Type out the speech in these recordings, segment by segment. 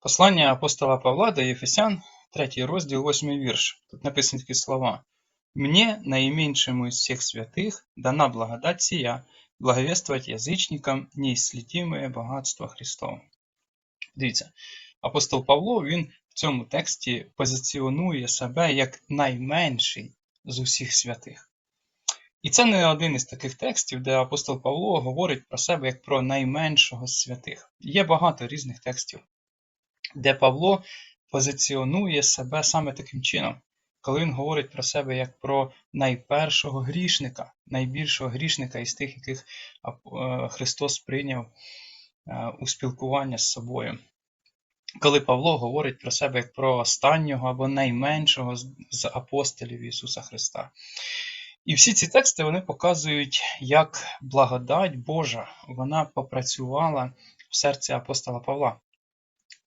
Послання апостола Павла до Єфесян, 3 розділ, 8 вірш. Тут написані такі слова. «Мне, наименьшему из всех святых, дана благодать сия, благовествовать язичникам неисследимое багатство Христове». Дивіться, апостол Павло він в цьому тексті позиціонує себе як найменший з усіх святих. І це не один із таких текстів, де апостол Павло говорить про себе як про найменшого з святих. Є багато різних текстів, де Павло позиціонує себе саме таким чином, коли він говорить про себе як про найпершого грішника, найбільшого грішника із тих, яких е, Христос прийняв е, у спілкування з собою. Коли Павло говорить про себе як про останнього або найменшого з апостолів Ісуса Христа. І всі ці тексти вони показують, як благодать Божа вона попрацювала в серці апостола Павла.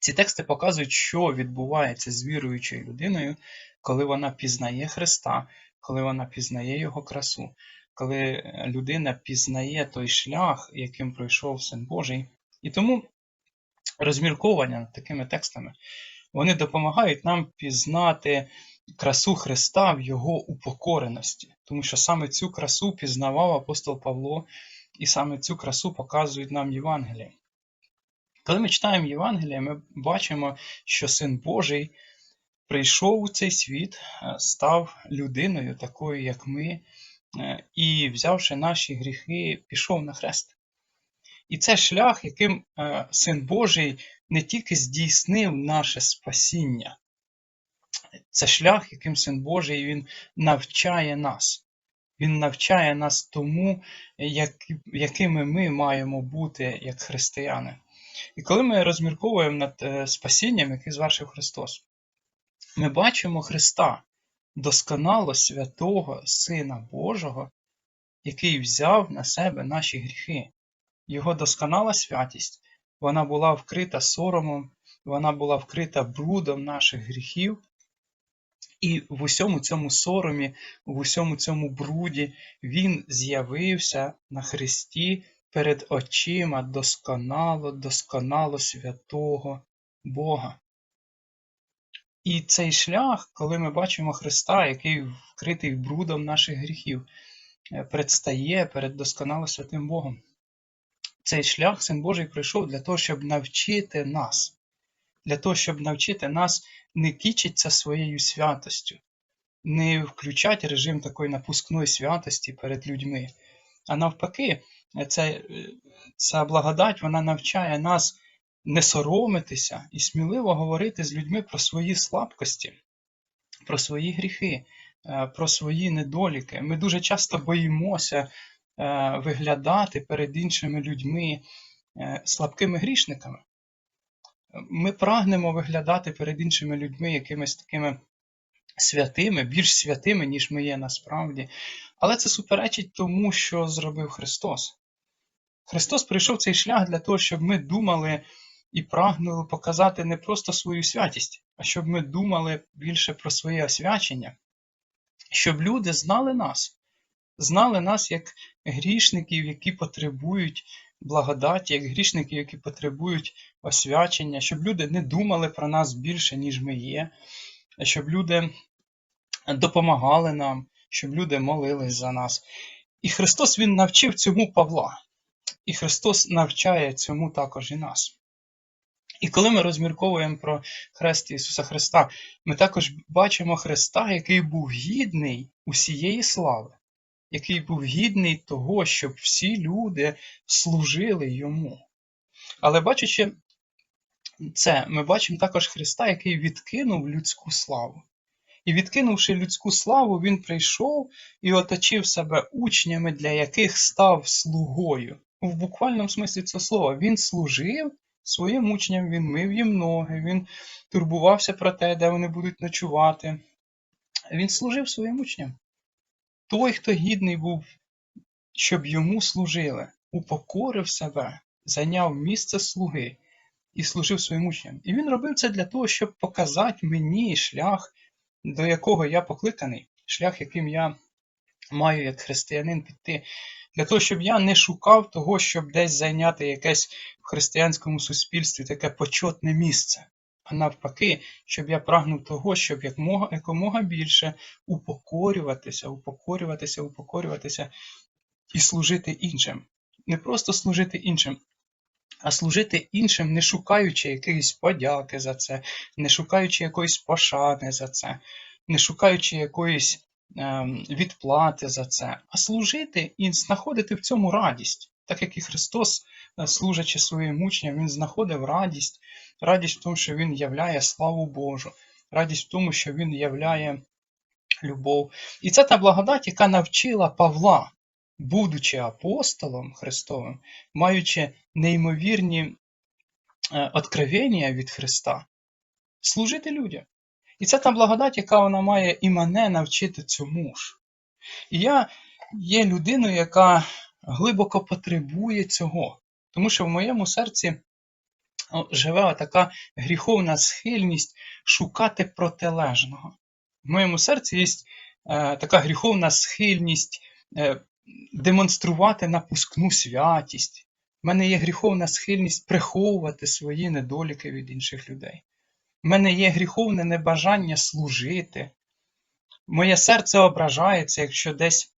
Ці тексти показують, що відбувається з віруючою людиною, коли вона пізнає Христа, коли вона пізнає Його красу, коли людина пізнає той шлях, яким пройшов Син Божий. І тому розмірковання над такими текстами вони допомагають нам пізнати красу Христа в Його упокореності, тому що саме цю красу пізнавав апостол Павло, і саме цю красу показують нам Євангелії. Коли ми читаємо Євангелія, ми бачимо, що Син Божий прийшов у цей світ, е, став людиною, такою, як ми, е, і, взявши наші гріхи, пішов на хрест. І це шлях, яким е, Син Божий не тільки здійснив наше спасіння, це шлях, яким Син Божий Він навчає нас. Він навчає нас тому, як, якими ми маємо бути як християни. І коли ми розмірковуємо над е, спасінням, яке звершив Христос, ми бачимо Христа, досконало святого Сина Божого, який взяв на себе наші гріхи. Його досконала святість, вона була вкрита соромом, вона була вкрита брудом наших гріхів. І в усьому цьому соромі, в усьому цьому бруді Він з'явився на Христі перед очима досконало, досконало святого Бога. І цей шлях, коли ми бачимо Христа, який вкритий брудом наших гріхів, е, предстає перед досконало святим Богом. Цей шлях Син Божий прийшов для того, щоб навчити нас, для того, щоб навчити нас не кічитися своєю святостю, не включати режим такої напускної святості перед людьми, а навпаки, ця, ця благодать вона навчає нас не соромитися і сміливо говорити з людьми про свої слабкості, про свої гріхи, е, про свої недоліки. Ми дуже часто боїмося е, виглядати перед іншими людьми е, слабкими грішниками. Ми прагнемо виглядати перед іншими людьми якимись такими святими, більш святими, ніж ми є насправді. Але це суперечить тому, що зробив Христос. Христос прийшов цей шлях для того, щоб ми думали і прагнули показати не просто свою святість, а щоб ми думали більше про своє освячення, щоб люди знали нас, знали нас як грішників, які потребують благодаті, як грішників, які потребують освячення, щоб люди не думали про нас більше, ніж ми є, щоб люди допомагали нам, щоб люди молились за нас. І Христос Він навчив цьому Павла. І Христос навчає цьому також і нас. І коли ми розмірковуємо про хрест Ісуса Христа, ми також бачимо Христа, який був гідний усієї слави, який був гідний того, щоб всі люди служили йому. Але бачачи це, ми бачимо також Христа, який відкинув людську славу. І, відкинувши людську славу, Він прийшов і оточив себе учнями, для яких став слугою в буквальному смислі це слова. Він служив своїм учням, він мив їм ноги, він турбувався про те, де вони будуть ночувати. Він служив своїм учням. Той, хто гідний був, щоб йому служили, упокорив себе, зайняв місце слуги і служив своїм учням. І він робив це для того, щоб показати мені шлях, до якого я покликаний, шлях, яким я маю як християнин піти для того, щоб я не шукав того, щоб десь зайняти якесь в християнському суспільстві таке почетне місце. а навпаки, щоб я прагнув того, щоб якомога, якомога більше упокорюватися, упокорюватися, упокорюватися і служити іншим. Не просто служити іншим, а служити іншим, не шукаючи якоїсь подяки за це, не шукаючи якоїсь пошани за це, не шукаючи якоїсь відплати за це, а служити і знаходити в цьому радість. Так як і Христос, е, служачи своїм учням, Він знаходив радість, радість в тому, що Він являє славу Божу, радість в тому, що Він являє любов. І це та благодать, яка навчила Павла, будучи апостолом Христовим, маючи неймовірні е, откровення від Христа, служити людям. І це та благодать, яка вона має і мене навчити цьому ж. І я є людиною, яка глибоко потребує цього. Тому що в моєму серці живе така гріховна схильність шукати протилежного. В моєму серці є е, така гріховна схильність е, демонструвати напускну святість. В мене є гріховна схильність приховувати свої недоліки від інших людей. Мене є гріховне небажання служити. Моє серце ображається, якщо десь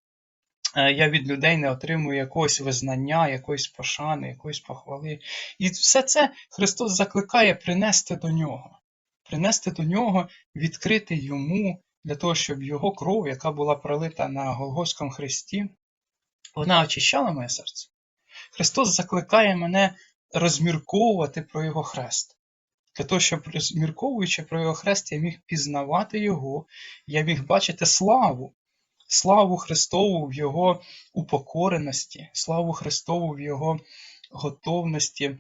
е, я від людей не отримую якогось визнання, якоїсь пошани, якоїсь похвали. І все це Христос закликає принести до нього, принести до нього, відкрити йому для того, щоб його кров, яка була пролита на Голгофському хресті, вона очищала моє серце. Христос закликає мене розмірковувати про Його хрест. Для того, щоб розмірковуючи про Його хрест, я міг пізнавати Його, я міг бачити славу, славу Христову в Його упокореності, славу Христову в Його готовності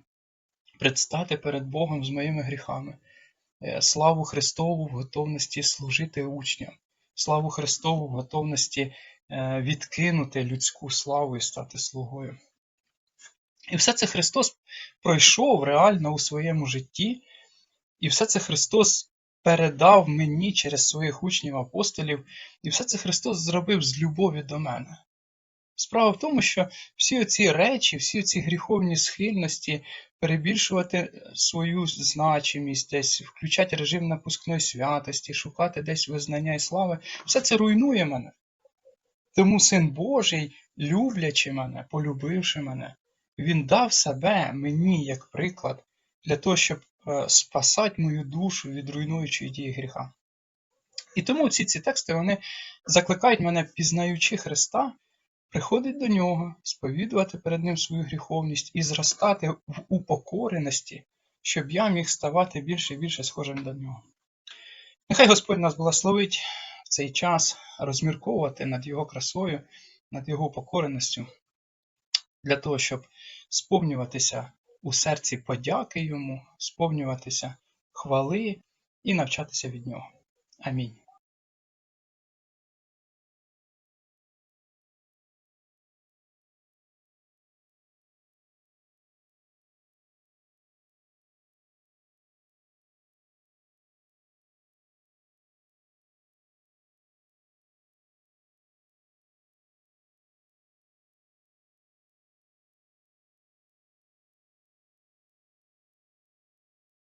предстати перед Богом з моїми гріхами, е, славу Христову в готовності служити учням, славу Христову в готовності е, відкинути людську славу і стати слугою. І все це Христос пройшов реально у своєму житті, і все це Христос передав мені через своїх учнів апостолів, і все це Христос зробив з любові до мене. Справа в тому, що всі ці речі, всі ці гріховні схильності перебільшувати свою значимість, десь включати режим напускної святості, шукати десь визнання і слави, все це руйнує мене. Тому Син Божий, люблячи мене, полюбивши мене, Він дав себе мені як приклад для того, щоб е, спасати мою душу від руйнуючої дії гріха. І тому всі ці тексти вони закликають мене, пізнаючи Христа, приходити до нього, сповідувати перед Ним свою гріховність і зростати в упокореності, щоб я міг ставати більше і більше схожим до нього. Нехай Господь нас благословить в цей час розмірковувати над Його красою, над Його упокореністю, для того, щоб сповнюватися у серці подяки Йому, сповнюватися хвали і навчатися від Нього. Амінь.